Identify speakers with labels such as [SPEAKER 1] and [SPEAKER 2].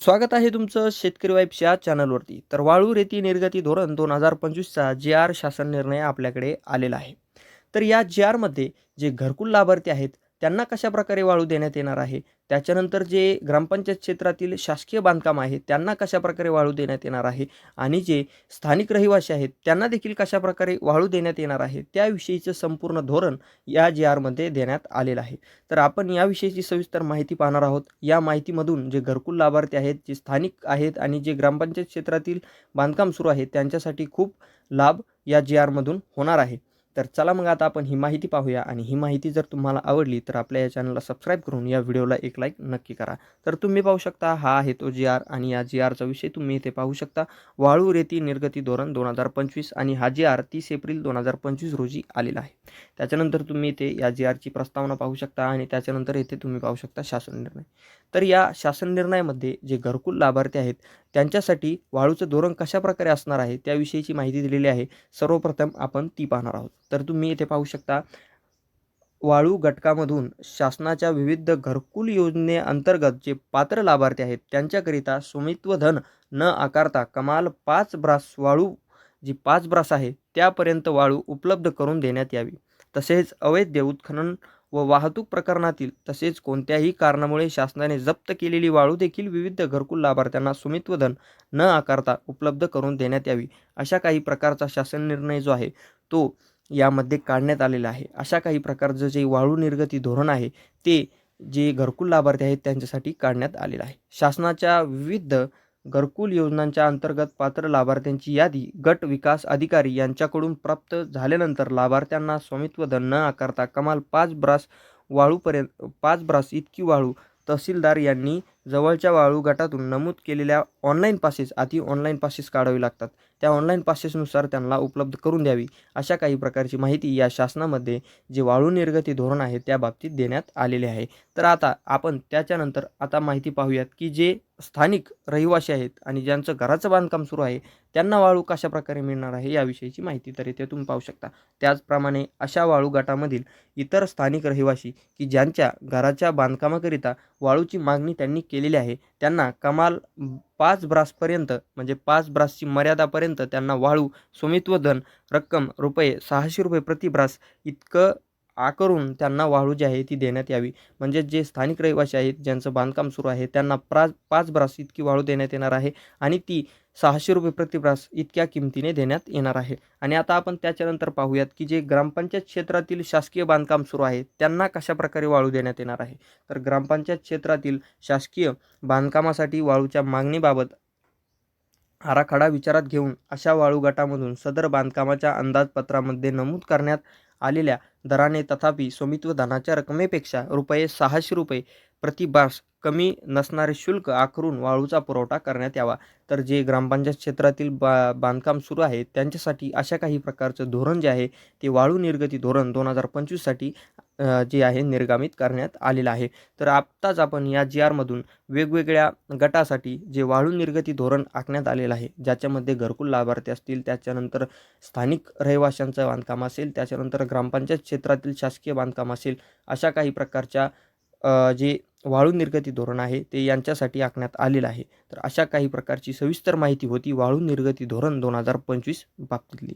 [SPEAKER 1] स्वागत आहे तुमचं शेतकरी वाईफच्या या चॅनलवरती. तर वाळू रेती निर्गती धोरण दोन हजार पंचवीसचा जे आर शासन निर्णय आपल्याकडे आलेला आहे. तर या जे आरमध्ये जे घरकुल लाभार्थी आहेत त्यांना कशा प्रकारे वाळू देण्यात येणार आहे? त्याच्यानंतर जे ग्रामपंचायत क्षेत्रातील शासकीय बांधकाम आहे त्यांना कशा प्रकारे वाळू देण्यात येणार आहे? आणि जे स्थानिक रहिवासी आहेत त्यांना देखील कशा प्रकारे वाळू देण्यात येणार आहे? त्याविषयीचं संपूर्ण धोरण या जी आरमध्ये देण्यात आलेलं आहे. तर आपण याविषयीची सविस्तर माहिती पाहणार आहोत. या माहितीमधून जे घरकुल लाभार्थी आहेत जे स्थानिक आहेत आणि जे ग्रामपंचायत क्षेत्रातील बांधकाम सुरू आहे त्यांच्यासाठी खूप लाभ या जी आरमधून होणार आहे. तर चला मग आता आपण ही माहिती पाहूया आणि ही माहिती जर तुम्हाला आवडली तर आपल्या या चॅनलला सबस्क्राईब करून या व्हिडिओला एक लाईक नक्की करा. तर तुम्ही पाहू शकता हा आहे तो जी आर आणि या जी आरचा विषय तुम्ही इथे पाहू शकता. वाळू रेती निर्गती धोरण दोन हजार पंचवीस आणि हा जी आर तीस एप्रिल दोन हजार पंचवीस रोजी आलेला आहे. त्याच्यानंतर तुम्ही इथे या जी आरची प्रस्तावना पाहू शकता आणि त्याच्यानंतर इथे तुम्ही पाहू शकता शासन निर्णय. तर या शासन निर्णयामध्ये जे घरकुल लाभार्थी आहेत त्यांच्यासाठी वाळूचं धोरण कशा प्रकारे असणार आहे त्याविषयीची माहिती दिलेली आहे. सर्वप्रथम आपण ती पाहणार आहोत. तर तुम्ही इथे पाहू शकता वाळू घटकामधून शासनाच्या विविध घरकुल योजनेअंतर्गत जे पात्र लाभार्थी आहेत त्यांच्याकरिता स्वामित्व धन न आकारता कमाल पाच ब्रास वाळू जी पाच ब्रास आहे त्यापर्यंत वाळू उपलब्ध करून देण्यात यावी. तसेच अवैध उत्खनन व वाहतूक प्रकरणातील तसेच कोणत्याही कारणामुळे शासनाने जप्त केलेली वाळू देखील विविध घरकुल लाभार्थ्यांना स्वामित्वधन न आकारता उपलब्ध करून देण्यात यावी अशा काही प्रकारचा शासन निर्णय जो आहे तो यामध्ये काढण्यात आलेला आहे. अशा काही प्रकारचं जे वाळू निर्गती धोरण आहे ते जे घरकुल लाभार्थी आहेत त्यांच्यासाठी काढण्यात आलेलं आहे. शासनाच्या विविध घरकुल योजनांच्या अंतर्गत पात्र लाभार्थ्यांची यादी गट विकास अधिकारी यांच्याकडून प्राप्त झाल्यानंतर लाभार्थ्यांना स्वामित्व धन न आकारता कमाल पाच ब्रास वाळूपर्यंत पाच ब्रास इतकी वाळू तहसीलदार यांनी जवळच्या वाळू गटातून नमूद केलेल्या ऑनलाईन पासेस आधी ऑनलाईन पासेस काढावे लागतात. त्या ऑनलाईन पासेसनुसार त्यांना उपलब्ध करून द्यावी अशा काही प्रकारची माहिती या शासनामध्ये जे वाळू निर्गती धोरण आहे त्या बाबतीत देण्यात आलेले आहे. तर आता आपण त्याच्यानंतर आता माहिती पाहूयात की जे स्थानिक रहिवासी आहेत आणि ज्यांचं घराचं बांधकाम सुरू आहे त्यांना वाळू कशा प्रकारे मिळणार आहे याविषयीची माहिती तर इथे तुम्ही पाहू शकता. त्याचप्रमाणे अशा वाळू गटामधील इतर स्थानिक रहिवासी की ज्यांच्या घराच्या बांधकामाकरिता वाळूची मागणी त्यांनी केलेली आहे. त्यांना कमाल पाच ब्रासपर्यंत म्हणजे पाच ब्रासची मर्यादापर्यंत त्यांना वाळू स्वामित्व धन रक्कम रुपये सहाशे रुपये प्रति ब्रास इतकं आकारून त्यांना वाळू जी आहे ती देण्यात यावी. म्हणजे जे स्थानिक रहिवासी आहेत ज्यांचं बांधकाम सुरू आहे त्यांना प्रा पाच ब्रास इतकी वाळू देण्यात येणार आहे आणि ती सहाशे रुपये प्रतिप्रास इतक्या किमतीने देण्यात येणार आहे. आणि आता आपण त्याच्यानंतर पाहूयात की जे ग्रामपंचायत क्षेत्रातील शासकीय बांधकाम सुरू आहे त्यांना कशाप्रकारे वाळू देण्यात येणार आहे? तर ग्रामपंचायत क्षेत्रातील शासकीय बांधकामासाठी वाळूच्या मागणीबाबत आराखडा विचारात घेऊन अशा वाळू गटामधून सदर बांधकामाच्या अंदाजपत्रामध्ये नमूद करण्यात आलेल्या दराने तथापि स्वामित्व धनाच्या रकमेपेक्षा रुपये सहाशे रुपये प्रति बास कमी नसणारे शुल्क आखरून वाळूचा पुरवठा करण्यात यावा. तर जे ग्रामपंचायत क्षेत्रातील बा बांधकाम सुरू आहे त्यांच्यासाठी अशा काही प्रकारचं धोरण जे आहे ते वाळू निर्गती धोरण दोन हजार पंचवीससाठी जे आहे निर्गामित करण्यात आलेलं आहे. तर आत्ताच आपण या जी आरमधून वेगवेगळ्या गटासाठी जे वाळू निर्गती धोरण आखण्यात आलेलं आहे ज्याच्यामध्ये घरकुल लाभार्थी असतील त्याच्यानंतर स्थानिक रहिवाशांचं बांधकाम असेल त्याच्यानंतर ग्रामपंचायत क्षेत्रातील शासकीय बांधकाम असेल अशा काही प्रकारच्या जे वाळू निर्गती धोरण आहे ते यांच्यासाठी आखण्यात आलेलं आहे. तर अशा काही प्रकारची सविस्तर माहिती होती वाळू निर्गती धोरण दोन हजार पंचवीस बाबतीतली.